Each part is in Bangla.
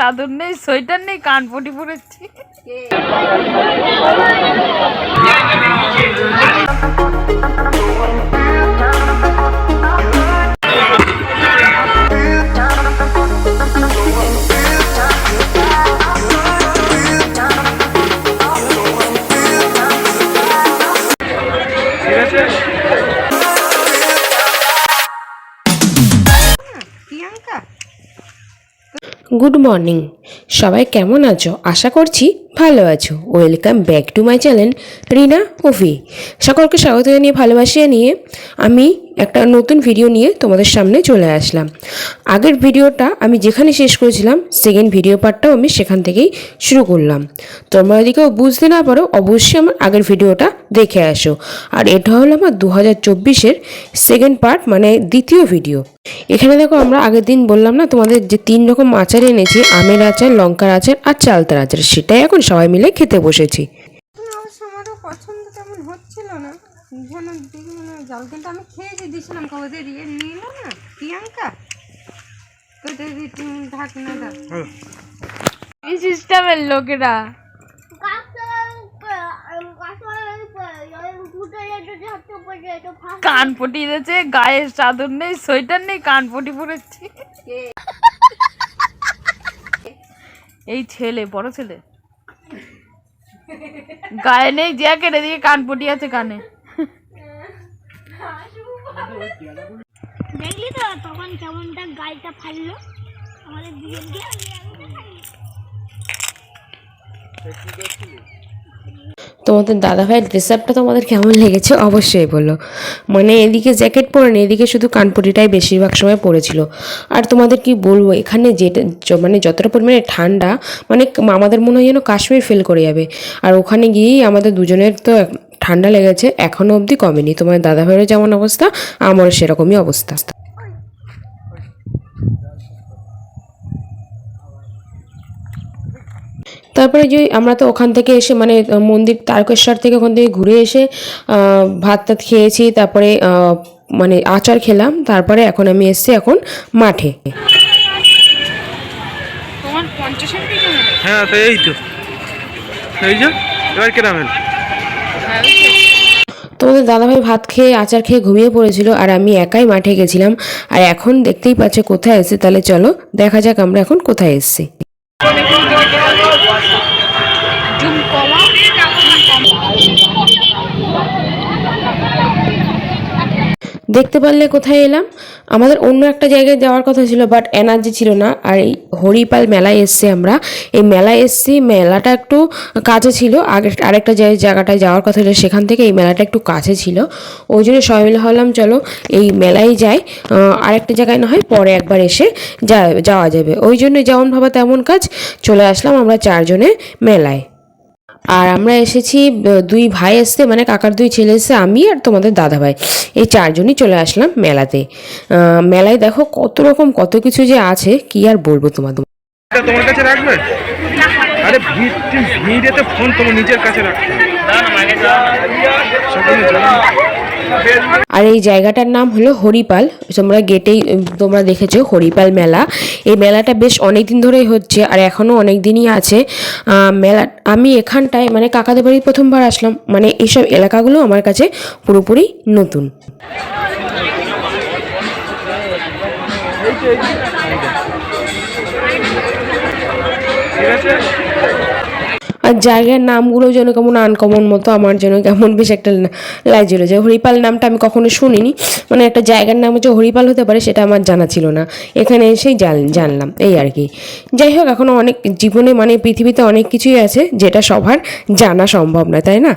চাদর নেই সোয়েটার নেই কানপটি পরেছি। ঠিক গুড মর্নিং। সবাই কেমন আছো? আশা করছি ভালো আছো। Welcome back to my channel Rina ওভি সকলকে স্বাগত জানিয়ে ভালোবাসিয়ে নিয়ে আমি একটা নতুন ভিডিও নিয়ে তোমাদের সামনে চলে আসলাম। আগের ভিডিওটা আমি যেখানে শেষ করেছিলাম সেকেন্ড ভিডিও পার্টটাও আমি সেখান থেকেই শুরু করলাম। তোমরা যদি কেউ বুঝতে না পারো, অবশ্যই আমার আগের ভিডিওটা দেখে আসো। আর এটা হলো আমার দু হাজার সেকেন্ড পার্ট মানে দ্বিতীয় ভিডিও এখানে দেখো আমরা আগের দিন বললাম না, তোমাদের যে তিন রকম আচার এনেছি, আমের আচার, লঙ্কার আচার আর চালতার আচার। সেটাই এখন সবাই মিলে খেতে বসেছি। আমারও পছন্দ তেমন হচ্ছিল না। যেন দেখি মনে জল কিন্তু আমি খেয়েছি দিয়েছিলাম। ওদের ইয়ে নিল না প্রিয়াঙ্কা? তোদের ঢাকনা দাও। এই সিস্টেমের লোকেরা। কানপটি দিয়েছে গায়ে চাদর নেই সোয়েটার নেই কানপটি পরেছি এই ছেলে বড় ছেলে। গায়ে নেই জ্যাকেট এদিকে কানপটি আছে কানে। দেখলি তো তখন কেমনটা গালটা ফাললো আমাদের দুজনকে। তোমাদের দাদাভাইয়ের ড্রেস আপটা তোমাদের কেমন লেগেছে? অবশ্যই বলো। মানে এদিকে জ্যাকেট পরে নি, এদিকে শুধু কানপটিটাই বেশিরভাগ সময় পরেছিল। আর তোমাদের কি বলব, এখানে যেটা মানে যতটা পরিমাণে ঠান্ডা মানে আমাদের মনে হয় যেন কাশ্মীর ফিল করে যাবে। আর ওখানে গিয়েই আমাদের দুজনের তো ঠান্ডা লেগেছে এখনও অবধি কমেনি। তোমার দাদাভাইয়েরও যেমন অবস্থা, আমারও সেরকমই অবস্থা। তারপরে যে আমরা তো ওখান থেকে এসে মানে মন্দির তারকেশ্বর থেকে ওখান থেকে ঘুরে এসে ভাত টাত খেয়েছি তারপরে মানে আচার খেলাম তারপরে এখন আমি এসেছি এখন মাঠে। হ্যাঁ তো এই তো। এই যে এবার কেরামেন তোমাদের দাদাভাই ভাত খেয়ে আচার খেয়ে ঘুমিয়ে পড়েছিল আর আমি একাই মাঠে গেছিলাম। আর এখন দেখতেই পাচ্ছে কোথায় এসেছি তাহলে চলো দেখা যাক আমরা এখন কোথায় এসেছি। দেখতে পারলে কোথায় এলাম? আমাদের অন্য একটা জায়গায় যাওয়ার কথা ছিল বাট এনার্জি ছিল না। আর এই হরিপাল মেলায় এসছি আমরা। এই মেলায় এসছি, মেলাটা একটু কাছে ছিল। আগে আরেকটা জায়- জায়গাটায় যাওয়ার কথা ছিল, সেখান থেকে এই মেলাটা একটু কাছে ছিল। ওই জন্য সবাই মিলে ভাবলাম, চলো এই মেলায় যাই। আরেকটা জায়গায় না হয় পরে একবার এসে যাওয়া যাবে। ওই জন্য যেমন ভাবা তেমন কাজ, চলে আসলাম আমরা চারজনে মেলায়। আর আমরা এসেছি দুই ভাই এসছে মানে কাকার দুই ছেলে এসে আমি আর তোমাদের দাদা ভাই। এই চারজনই চলে আসলাম মেলাতে। মেলায় দেখো কত রকম কত কিছু যে আছে কি আর বলব তোমাদের। তোমার কাছে রাখবে? আরে ভিড় ভিড়ে তো ফোন তোমার নিজের কাছে জানো। আর এই জায়গাটার নাম হলো হরিপাল। তোমরা গেটেই তোমরা দেখেছ হরিপাল মেলা। এই মেলাটা বেশ অনেক দিন ধরেই হচ্ছে আর এখনও অনেক দিনই আছে মেলা, আমি এখানটায় মানে কাকাদের বাড়ি প্রথমবার আসলাম। মানে এইসব এলাকাগুলো আমার কাছে পুরোপুরি নতুন। আর জায়গার নামগুলো যেন কেমন আনকমন মতো আমার যেন কেমন বেশ একটা লাগছিল। যে হরিপাল নামটা আমি কখনো শুনিনি। মানে একটা জায়গার নাম হচ্ছে হরিপাল হতে পারে, সেটা আমার জানা ছিল না। এখানে এসেই জান- জানলাম, এই আর কি। যাই হোক এখনও অনেক জীবনে মানে পৃথিবীতে অনেক কিছুই আছে যেটা সবার জানা সম্ভব না তাই না?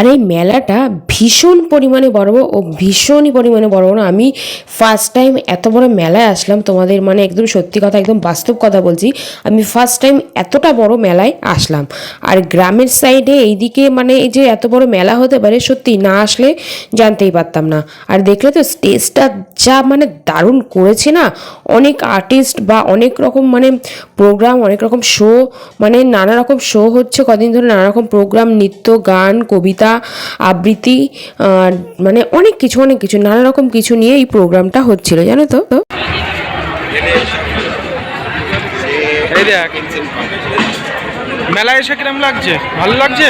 আর এই মেলাটা ভীষণ পরিমাণে বড় ও ভীষণই পরিমাণে বড় না আমি ফার্স্ট টাইম এত বড় মেলায় আসলাম, তোমাদের মানে একদম সত্যি কথা, একদম বাস্তব কথা বলছি। আমি ফার্স্ট টাইম এতটা বড় মেলায় আসলাম। আর গ্রামের সাইডে এইদিকে মানে এই যে এত বড় মেলা হতে পারে, সত্যি না আসলে জানতেই পারতাম না। আর দেখলে তো স্টেজটা যা মানে দারুণ করেছে না? অনেক আর্টিস্ট বা অনেক রকম মানে প্রোগ্রাম অনেক রকম শো মানে নানা রকম শো হচ্ছে। কদিন ধরে নানা রকম প্রোগ্রাম নৃত্য, গান, কবিতা আবৃত্তি আহ, মানে অনেক কিছু অনেক কিছু নানা রকম কিছু নিয়ে এই প্রোগ্রামটা হচ্ছিল জানো তো? মেলায় এসে কিরম লাগছে? ভালো লাগছে?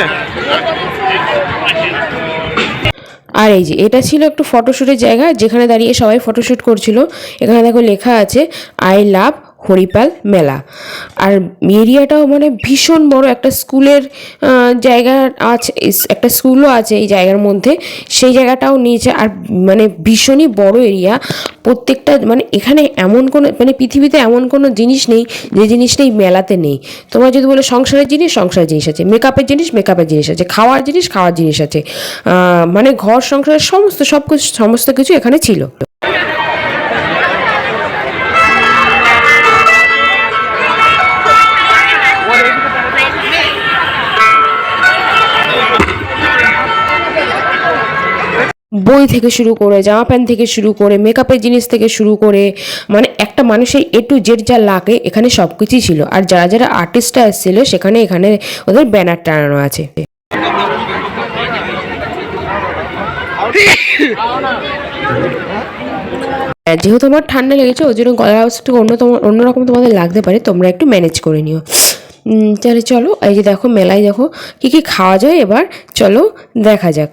আর এই যে এটা ছিল একটু ফটোশ্যুটের জায়গা যেখানে দাঁড়িয়ে সবাই ফটোশ্যুট করছিল। এখানে দেখো লেখা আছে আই লাভ হরিপাল মেলা। আর এরিয়াটাও মানে ভীষণ বড় একটা স্কুলের জায়গা আছে একটা স্কুলও আছে এই জায়গার মধ্যে। সেই জায়গাটাও নিয়েছে, আর মানে ভীষণই বড় এরিয়া। প্রত্যেকটা মানে এখানে এমন কোনো মানে পৃথিবীতে এমন কোনো জিনিস নেই যে জিনিসটা এই মেলাতে নেই। তোমরা যদি বলে সংসারের জিনিস সংসারের জিনিস আছে। মেকআপের জিনিস মেকআপের জিনিস আছে। খাওয়ার জিনিস খাওয়ার জিনিস আছে। মানে ঘর সংসারের সমস্ত সব কিছু সমস্ত কিছু এখানে ছিল। বই থেকে শুরু করে, জামা প্যান্ট থেকে শুরু করে মেকআপের জিনিস থেকে শুরু করে মানে একটা মানুষের এ টু জেড যা লাগে, এখানে সব কিছুই ছিল। আর যারা যারা আর্টিস্টরা এসেছিল, সেখানে এখানে ওদের ব্যানার টানানো আছে। আর যেহেতু আমার ঠান্ডা লেগেছে, ওই জন্য গলার আওয়াজ একটু অন্য অন্যরকম তোমাদের লাগতে পারে, তোমরা একটু ম্যানেজ করে নিও। তাহলে চলো, এই যে দেখো, মেলায় দেখো, কী কী খাওয়া যায় এবার, চলো, দেখা যাক।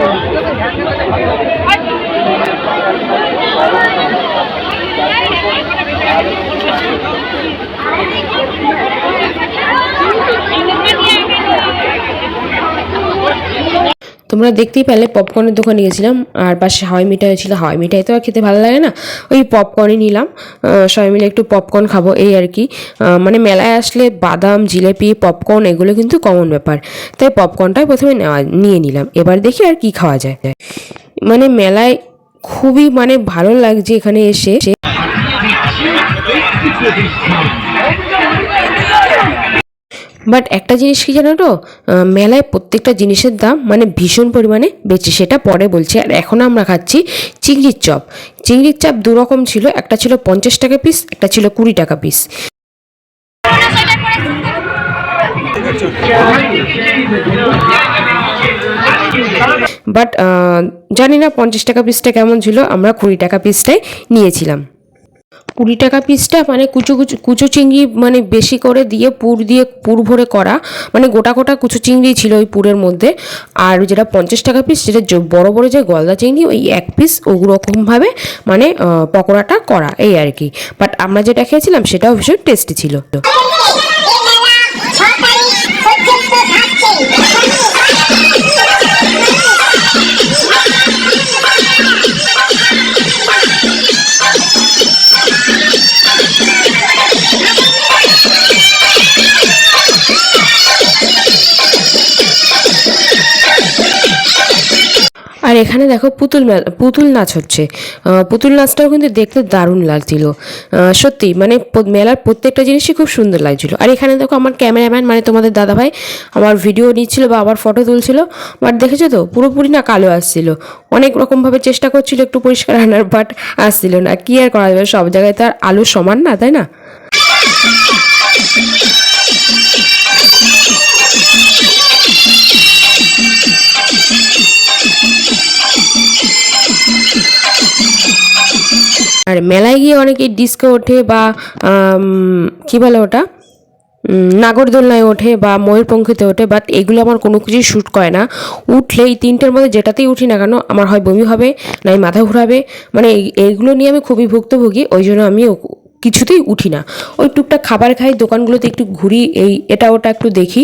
তোমরা দেখতেই পেলে পপকর্নের দোকানে গেছিলাম, আর পাশে হাওয়াই মিঠাই ছিল। হাওয়াই মিঠাই তো আর খেতে ভালো লাগে না, ওই পপকর্নই নিলাম। সবাই মিলে একটু পপকর্ন খাব, এই আর কি। মানে মেলায় আসলে বাদাম, জিলেপি পপকর্ন এগুলো কিন্তু কমন ব্যাপার। তাই পপকর্নটাই প্রথমে নেওয়া, নিয়ে নিলাম। এবার দেখি আর কি খাওয়া যায়। মানে মেলায় খুবই মানে ভালো লাগছে এখানে এসে। বাট একটা জিনিস কি জানো তো? মেলায় প্রত্যেকটা জিনিসের দাম মানে ভীষণ পরিমাণে বেশি, সেটা পরে বলছি। আর এখন আমরা খাচ্ছি চিংড়ির চপ। চিংড়ির চপ দু রকম ছিল, একটা ছিল পঞ্চাশ টাকা পিস একটা ছিল কুড়ি টাকা পিস বাট জানি না পঞ্চাশ টাকা পিসটা কেমন ছিল, আমরা কুড়ি টাকা পিসটাই নিয়েছিলাম। কুড়ি টাকা পিসটা মানে কুচো কুচো কুচো চিংড়ি মানে বেশি করে দিয়ে পুর দিয়ে, পুর ভরে করা মানে গোটা গোটা কুচো চিংড়ি ছিল ওই পুরের মধ্যে। আর যেটা পঞ্চাশ টাকা পিস যেটা বড়ো বড় যে গলদা চিংড়ি, ওই এক পিস ওরকমভাবে মানে পকোড়াটা করা, এই আর কি। বাট আমরা যেটা খেয়েছিলাম, সেটাও ভীষণ টেস্টি ছিল। এখানে দেখো পুতুল মেলা, পুতুল নাচ হচ্ছে। পুতুল নাচটাও কিন্তু দেখতে দারুণ লাগছিল। সত্যি মানে মেলার প্রত্যেকটা জিনিসই খুব সুন্দর লাগছিল। আর এখানে দেখো আমার ক্যামেরাম্যান মানে তোমাদের দাদাভাই, আমার ভিডিও নিচ্ছিল বা আবার ফটো তুলছিল। বাট দেখেছ তো, পুরোপুরি না কালো আসছিল। অনেক রকমভাবে চেষ্টা করছিল একটু পরিষ্কার আনার, বাট আসছিল না। কি আর করা যাবে? সব জায়গায় তো আর আলো সমান না, তাই না? মেলায় গিয়ে অনেকে ডিস্কো ওঠে বা কী বলে ওটা? নাগরদোলনায় ওঠে বা ময়ূরপঙ্খিতে ওঠে বাট এগুলো আমার কোনো কিছুই শ্যুট করে না। উঠলে এই তিনটের মধ্যে যেটাতেই উঠি না কেন, আমার হয় বমি হবে নাই মাথা ঘুরাবে। মানে এই- এইগুলো নিয়ে আমি খুবই ভুক্তভোগী, ওই জন্য আমি কিছুতেই উঠি না। ওই টুকটাক খাবার খাই, দোকানগুলোতে একটু ঘুরি, এই এটা ওটা একটু দেখি,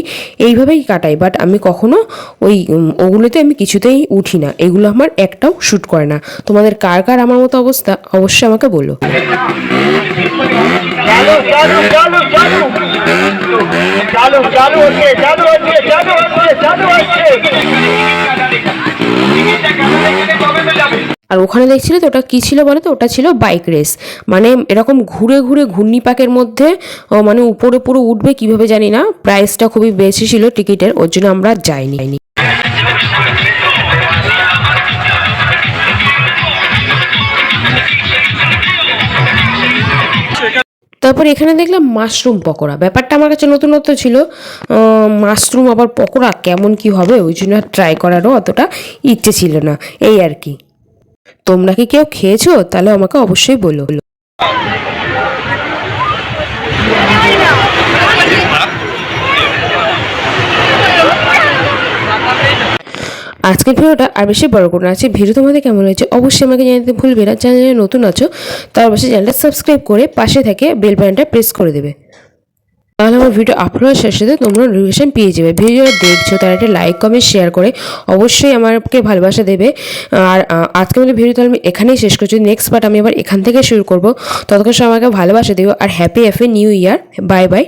এইভাবেই কাটাই। বাট আমি কখনো ওই ওগুলোতে আমি কিছুতেই উঠি না। এগুলো আমার একটাও শ্যুট করে না। তোমাদের কার কার আমার মতো অবস্থা, অবশ্যই আমাকে বলো। চালু আর ওখানে দেখছিলে তো ওটা কী ছিল বলো তো ওটা ছিল বাইক রেস মানে এরকম ঘুরে ঘুরে ঘূর্ণি পাকের মধ্যে মানে উপরে পুরো উঠবে কীভাবে জানি না। প্রাইসটা খুবই বেশি ছিল টিকিটের ওর জন্য আমরা যাইনি। তারপর এখানে দেখলাম মাশরুম পকোড়া। ব্যাপারটা আমার কাছে নতুনত্ব ছিল। মাশরুম আবার পকোড়া কেমন কি হবে, ওই জন্য ট্রাই করারও অতটা ইচ্ছে ছিল না। এই আর কি। তোমরা কি কেউ খেয়েছো? তাহলে আমাকে অবশ্যই বলো। আজকের ভিডিওটা আর বেশি বড় করে আছে ভিডিও তোমাদের কেমন হয়েছে? অবশ্যই আমাকে জানাতে ভুলবে না। চ্যানেলে নতুন আছো, তার অবশ্যই চ্যানেলটা সাবস্ক্রাইব করে পাশে থেকে বেল বাটনটা প্রেস করে দেবে। তাহলে আমার ভিডিও আপলোড সাথে তোমরা নোটিফিকেশান পেয়ে যাবে। ভিডিও দেখছ, তারা একটা লাইক কমেন্ট শেয়ার করে অবশ্যই আমাকে ভালোবাসা দেবে। আর আজকে আমাদের ভিডিও তাহলে আমি এখানেই শেষ করছি। নেক্সট পার্ট আমি আবার এখান থেকে শুরু করব। ততক্ষণ আমাকে ভালোবাসা দেবো আর happy happy new year bye bye